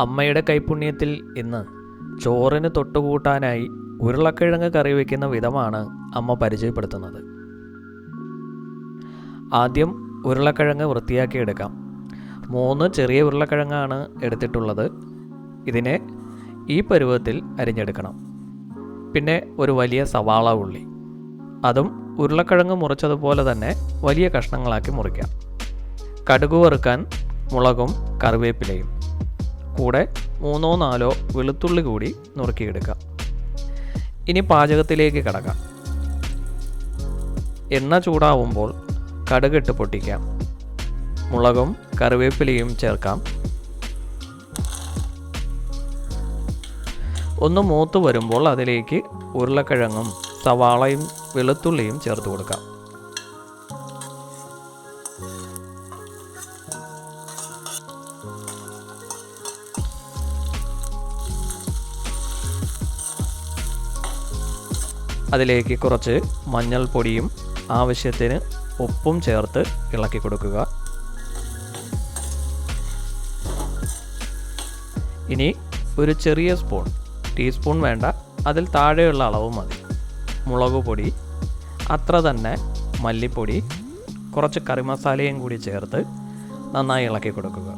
അമ്മയുടെ കൈപുണ്യത്തിൽ ഇന്ന് ചോറിന് തൊട്ടുകൂട്ടാനായി ഉരുളക്കിഴങ്ങ് കറി വയ്ക്കുന്ന വിധമാണ് അമ്മ പരിചയപ്പെടുത്തുന്നത്. ആദ്യം ഉരുളക്കിഴങ്ങ് വൃത്തിയാക്കി എടുക്കാം. മൂന്ന് ചെറിയ ഉരുളക്കിഴങ്ങാണ് എടുത്തിട്ടുള്ളത്. ഇതിനെ ഈ പരുവത്തിൽ അരിഞ്ഞെടുക്കണം. പിന്നെ ഒരു വലിയ സവാള ഉള്ളി. അതും ഉരുളക്കിഴങ്ങ് മുറിച്ചതുപോലെ തന്നെ വലിയ കഷ്ണങ്ങളാക്കി മുറിക്കാം. കടുക് വറുക്കാൻ മുളകും കറിവേപ്പിലയും. കൂടെ മൂന്നോ നാലോ വെളുത്തുള്ളി കൂടി നുറുക്കിയെടുക്കാം. ഇനി പാചകത്തിലേക്ക് കടക്കാം. എണ്ണ ചൂടാവുമ്പോൾ കടുകിട്ട് പൊട്ടിക്കാം. മുളകും കറിവേപ്പിലയും ചേർക്കാം. ഒന്ന് മൂത്ത് വരുമ്പോൾ അതിലേക്ക് ഉരുളക്കിഴങ്ങും സവാളയും വെളുത്തുള്ളിയും ചേർത്ത് കൊടുക്കാം. അതിലേക്ക് കുറച്ച് മഞ്ഞൾപ്പൊടിയും ആവശ്യത്തിന് ഉപ്പും ചേർത്ത് ഇളക്കി കൊടുക്കുക. ഇനി ഒരു ചെറിയ സ്പൂൺ ടീസ്പൂൺ വേണ്ട അതിൽ താഴെയുള്ള അളവ് മതി. മുളക് പൊടി അത്ര തന്നെ മല്ലിപ്പൊടി കുറച്ച് കറിമസാലയും കൂടി ചേർത്ത് നന്നായി ഇളക്കി കൊടുക്കുക.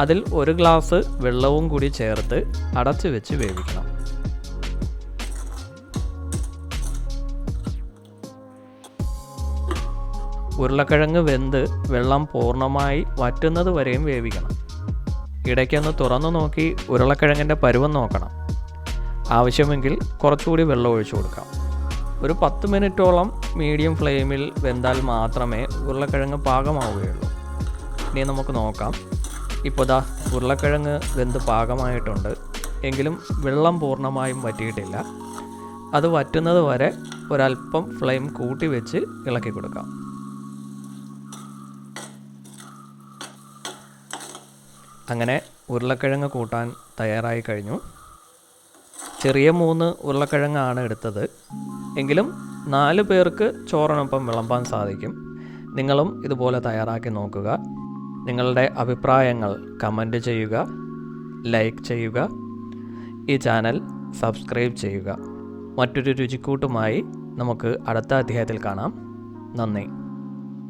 അതിൽ ഒരു ഗ്ലാസ് വെള്ളവും കൂടി ചേർത്ത് അടച്ചു വെച്ച് വേവിക്കണം. ഉരുളക്കിഴങ്ങ് വെന്ത് വെള്ളം പൂർണമായി വറ്റുന്നത് വരെയും വേവിക്കണം. ഇടയ്ക്കൊന്ന് തുറന്നു നോക്കി ഉരുളക്കിഴങ്ങിന്റെ പരുവം നോക്കണം. ആവശ്യമെങ്കിൽ കുറച്ചുകൂടി വെള്ളം ഒഴിച്ചു കൊടുക്കാം. ഒരു പത്ത് മിനിറ്റോളം മീഡിയം ഫ്ലെയിമിൽ വെന്താൽ മാത്രമേ ഉരുളക്കിഴങ്ങ് പാകമാവുകയുള്ളൂ. ഇനി നമുക്ക് നോക്കാം. ഇപ്പോൾ ദാ ഉരുളക്കിഴങ്ങ് വെന്ത് പാകമായിട്ടുണ്ട്. എങ്കിലും വെള്ളം പൂർണമായും വറ്റിയിട്ടില്ല. അത് വറ്റുന്നത് വരെ ഒരല്പം ഫ്ലെയിം കൂട്ടി വെച്ച് ഇളക്കി കൊടുക്കാം. അങ്ങനെ ഉരുളക്കിഴങ്ങ് കൂട്ടാൻ തയ്യാറായി കഴിഞ്ഞു. ചെറിയ മൂന്ന് ഉരുളക്കിഴങ്ങാണ് എടുത്തത്. എങ്കിലും നാല് പേർക്ക് ചോറിനൊപ്പം വിളമ്പാൻ സാധിക്കും. നിങ്ങളും ഇതുപോലെ തയ്യാറാക്കി നോക്കുക. നിങ്ങളുടെ അഭിപ്രായങ്ങൾ കമന്റ് ചെയ്യുക ലൈക്ക് ചെയ്യുക ഈ ചാനൽ സബ്സ്ക്രൈബ് ചെയ്യുക. മറ്റൊരു രുചിക്കൂട്ടുമായി നമുക്ക് അടുത്ത അധ്യായത്തിൽ കാണാം. നന്ദി.